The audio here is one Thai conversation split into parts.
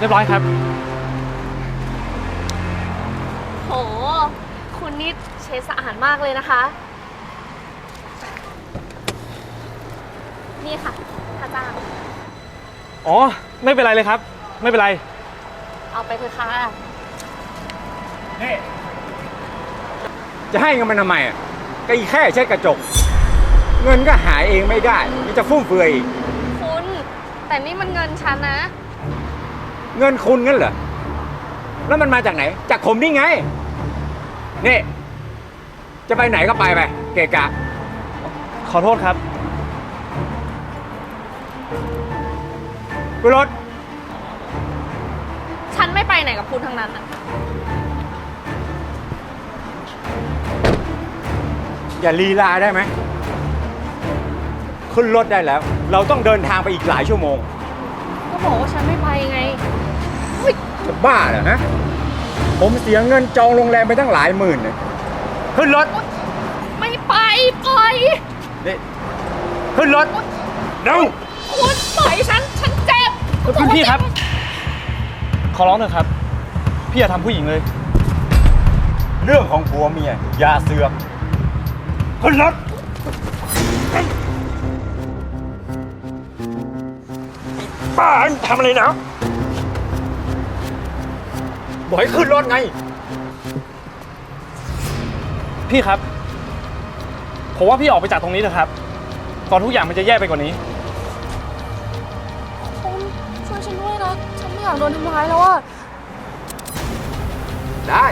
เรียบร้อยครับ โห คุณนี่เช็ดสะอาดมากเลยนะคะ นี่ค่ะค่าจ้างอ๋อ ไม่เป็นไรเลยครับ ไม่เป็นไร เอาไปเถอะค่ะนี่จะให้เงินมันทำไมอะก็อีแค่เช็ดกระจก เงินก็หายเองไม่ได้นี่จะฟุ่มเฟือยอีก คุณ แต่นี่มันเงินฉันนะ เงินคุณงั้นเหรอ แล้วมันมาจากไหน จากผมนี่ไง นี่ จะไปไหนก็ไปไป เกะกะ ขอโทษครับกุรถ ฉันไม่ไปไหนกับคุณทั้งนั้นอะอย่าลีลาได้ไหม ขึ้นรถได้แล้ว เราต้องเดินทางไปอีกหลายชั่วโมง ก็บอกว่าฉันไม่ไปไง จะบ้าเหรอฮะ ผมเสียเงินจองโรงแรมไปตั้งหลายหมื่นเนี่ยขึ้นรถ ไม่ไปปล่อยนี่ ขึ้นรถ เร็ว คุณปล่อยฉัน ฉันเจ็บคุณพี่ครับ ขอร้องเถอะครับ พี่อย่าทำผู้หญิงเลย เรื่องของผัวเมียอย่าเสือก ขึ้นรถ ป้าทำอะไรนะ บอกให้ขึ้นรถไง พี่ครับ ผมว่าพี่ออกไปจากตรงนี้เถอะครับตอนทุกอย่างมันจะแย่ไปกว่านี้ คุณช่วยฉันด้วยนะ ฉันไม่อยากโดนทำร้ายแล้วอะได้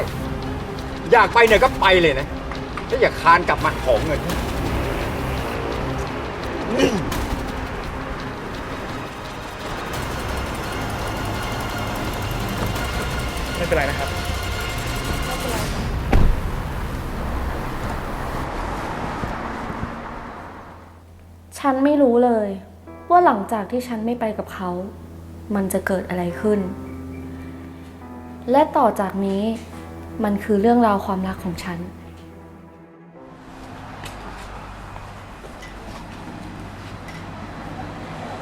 อยากไปเนี่ยก็ไปเลยนะแล้วอย่าคานกลับมาของเงินนี่ เป็นไรนะครับ ฉันไม่รู้เลย ว่าหลังจากที่ฉันไม่ไปกับเขา มันจะเกิดอะไรขึ้น และต่อจากนี้มันคือเรื่องราวความรักของฉัน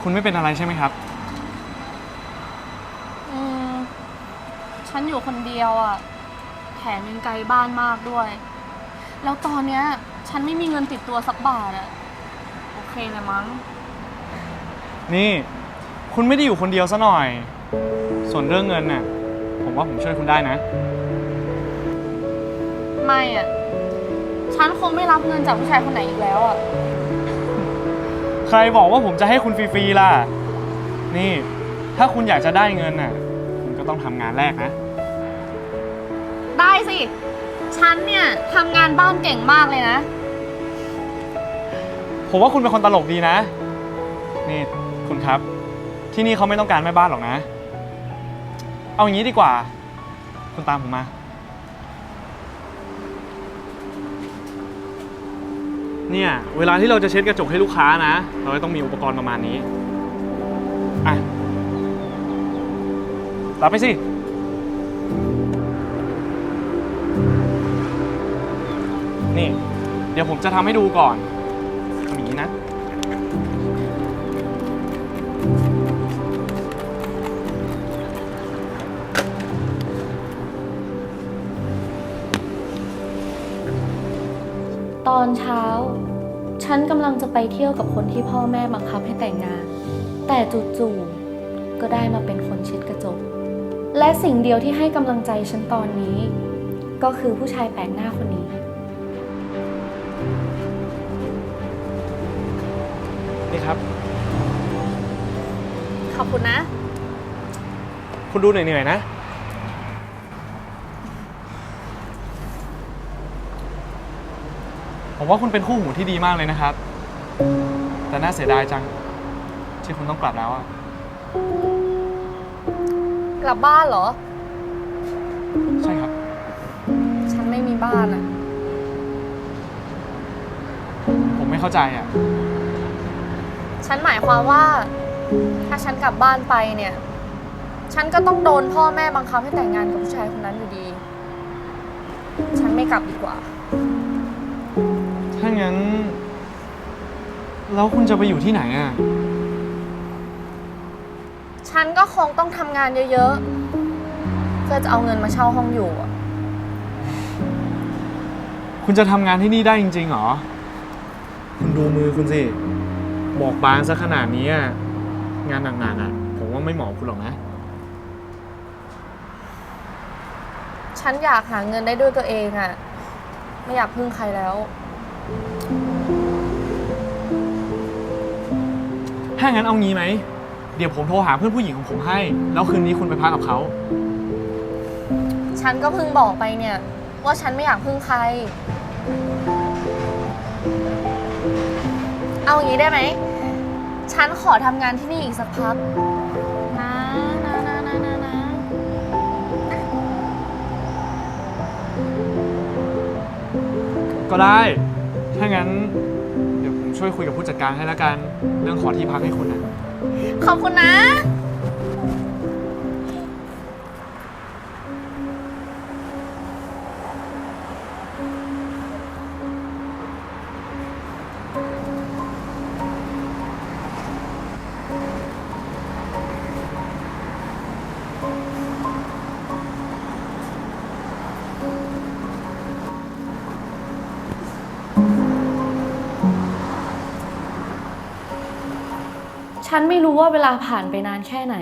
คุณไม่เป็นอะไรใช่ไหมครับ อืม ฉันอยู่คนเดียวอะแถมยังไกลบ้านมากด้วย แล้วตอนเนี้ย ฉันไม่มีเงินติดตัวสักบาทอะโอเคเลยมั้ง นี่ คุณไม่ได้อยู่คนเดียวซะหน่อย ส่วนเรื่องเงินน่ะ ผมว่าผมช่วยคุณได้นะ ไม่อะฉันคงไม่รับเงินจากผู้ชายคนไหนอีกแล้วอะใครบอกว่าผมจะให้คุณฟรีๆล่ะ นี่ ถ้าคุณอยากจะได้เงินน่ะ คุณก็ต้องทำงานแรกนะ ได้สิ ฉันเนี่ยทำงานบ้านเก่งมากเลยนะ ผมว่าคุณเป็นคนตลกดีนะ นี่คุณครับ ที่นี่เขาไม่ต้องการแม่บ้านหรอกนะ เอาอย่างนี้ดีกว่า คุณตามผมมา เนี่ย เวลาที่เราจะเช็ดกระจกให้ลูกค้านะ เราก็ต้องมีอุปกรณ์ประมาณนี้ อะ รับไปสิ นี่ เดี๋ยวผมจะทำให้ดูก่อนทำอย่างนี้นะ ตอนเช้า ฉันกำลังจะไปเที่ยวกับคนที่พ่อแม่บังคับให้แต่งงาน แต่จู่ๆก็ได้มาเป็นคนเช็ดกระจก และสิ่งเดียวที่ให้กำลังใจฉันตอนนี้ ก็คือผู้ชายแปลกหน้าคนนี้ ครับ ขอบคุณนะ คุณดูเหนื่อยๆนะ ผมว่าคุณเป็นคู่หูที่ดีมากเลยนะครับ แต่น่าเสียดายจัง ที่คุณต้องกลับแล้วอะกลับบ้านเหรอ ใช่ครับ ฉันไม่มีบ้านอะผมไม่เข้าใจอะ ฉันหมายความว่า ถ้าฉันกลับบ้านไปเนี่ย ฉันก็ต้องโดนพ่อแม่บังคับให้แต่งงานกับผู้ชายคนนั้นอยู่ดี ฉันไม่กลับดีกว่า ถ้างั้น แล้วคุณจะไปอยู่ที่ไหนอะฉันฉันก็คงต้องทำงานเยอะๆ เพื่อจะเอาเงินมาเช่าห้องอยู่อะคุณจะทำงานที่นี่ได้จริงๆเหรอ คุณดูมือคุณสิ บอกบางซะขนาดนี้อะงานหนักๆอะ ผมว่าไม่เหมาะกับคุณหรอกนะ ฉันอยากหาเงินได้ด้วยตัวเองอะไม่อยากพึ่งใครแล้ว ถ้างั้นเอางี้ไหม เดี๋ยวผมโทรหาเพื่อนผู้หญิงของผมให้ แล้วคืนนี้คุณไปพักกับเขา ฉันก็เพิ่งบอกไปเนี่ย ว่าฉันไม่อยากพึ่งใคร เอาอย่างนี้ได้ไหม ฉันขอทำงานที่นี่อีกสักพัก นะนะนะนะนะนะก็ได้ ถ้างั้น เดี๋ยวผมช่วยคุยกับผู้จัดการให้แล้วกัน เรื่องขอที่พักให้คุณนะ ขอบคุณนะ ฉันไม่รู้ว่าเวลาผ่านไปนานแค่ไหน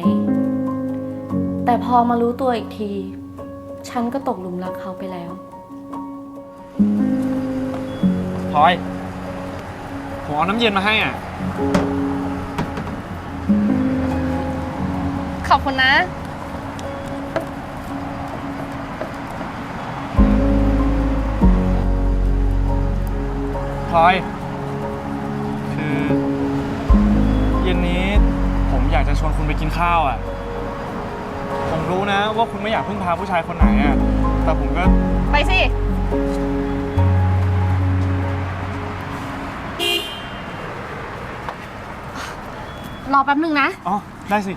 แต่พอมารู้ตัวอีกที ฉันก็ตกหลุมรักเขาไปแล้ว พลอย ผมเอาน้ำเย็นมาให้อะ ขอบคุณนะ พลอย เย็นนี้ผมอยากจะชวนคุณไปกินข้าวอะ ผมรู้นะว่าคุณไม่อยากพึ่งพาผู้ชายคนไหนอะ แต่ผมก็ไปสิ รอแป๊บนึงนะ อ๋อได้สิ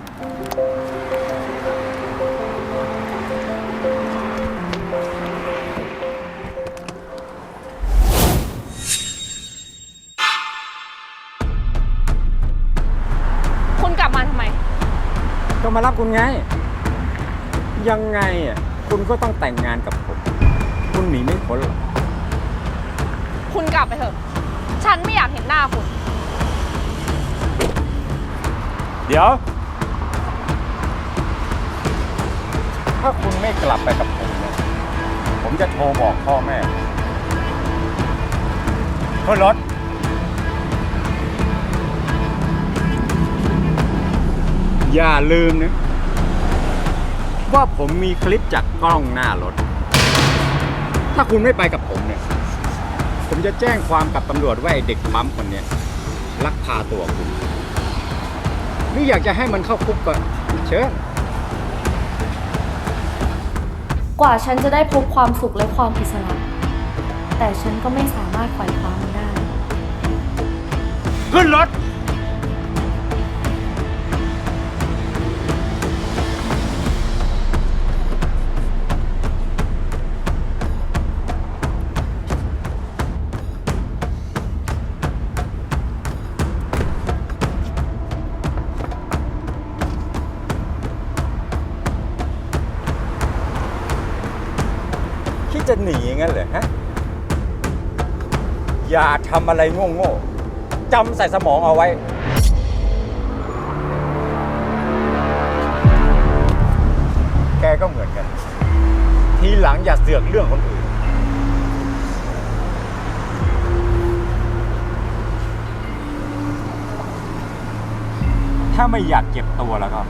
ก็มารับคุณไง ยังไงอะคุณก็ต้องแต่งงานกับผม คุณหนีไม่พ้นหรอกคุณกลับไปเถอะ ฉันไม่อยากเห็นหน้าคุณ เดี๋ยว ถ้าคุณไม่กลับไปกับผมเนี่ยผมจะโทรบอกพ่อแม่ขึ้นรถ อย่าลืมนะว่าผมมีคลิปจากกล้องหน้ารถ ถ้าคุณไม่ไปกับผมเนี่ย ผมจะแจ้งความกับตำรวจว่าไอ้เด็กปั๊มคนเนี้ยลักพาตัวคุณ หรืออยากจะให้มันเข้าคุกก็เชิญกว่าฉันจะได้พบความสุขและความอิสระ แต่ฉันก็ไม่สามารถไขว่คว้ามันได้ ขึ้นรถ งั้นเหรอฮะ อย่าทำอะไรโง่ๆจำใส่สมองเอาไว้ แกก็เหมือนกัน ทีหลังอย่าเสือกเรื่องคนอื่น ถ้าไม่อยากเจ็บตัวแล้วก็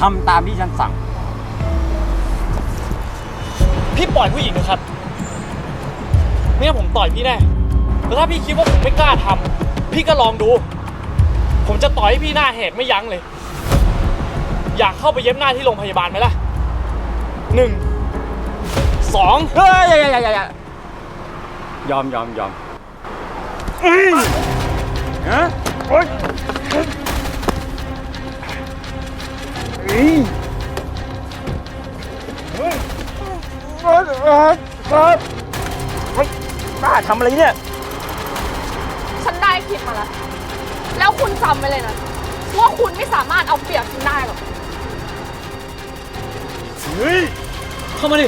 ทำตามที่ฉันสั่ง พี่ปล่อยผู้หญิงนะครับไม่งั้นผมต่อยพี่แน่แล้วถ้าพี่คิดว่าผมไม่กล้าทำพี่ก็ลองดู ผมจะต่อยให้พี่หน้าแหกไม่ยั้งเลย อยากเข้าไปเย็บหน้าที่โรงพยาบาลไหมล่ะหนึ่งสองเฮ้ยอย่าอย่าอย่าอย่ายอมยอมยอมฮะโอ๊ย เฮ้ยเฮ้ยเฮ้ยเฮ้ยบ้าทำอะไรเนี่ย ฉันได้คลิปมาแล้ว แล้วคุณจำไว้เลยนะคว่าคุณไม่สามารถเอาเปรียบฉันได้หรอก เฮ้ย เข้ามาดิ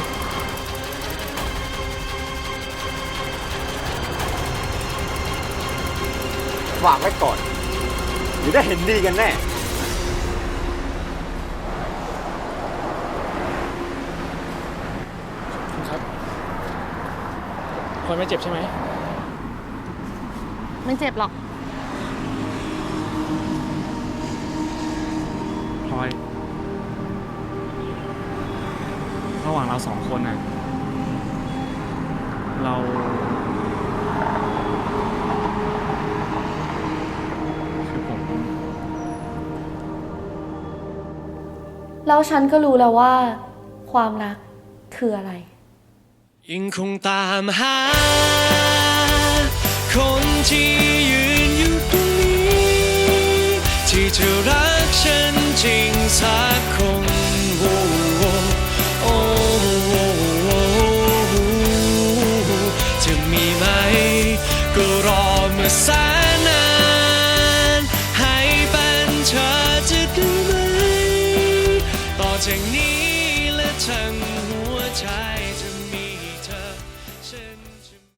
ฝากไว้ก่อนเดี๋ยวได้เห็นดีกันแน่ คุณครับพลอยไม่เจ็บใช่ไหม ไม่เจ็บหรอก พลอย ระหว่างเราสองคนน่ะ เรา คือผม แล้วฉันก็รู้แล้วว่า ความรักคืออะไร ยังคงตามหา คนที่ยืนอยู่ตรงนี้ ที่เธอรักฉันจริงสักคน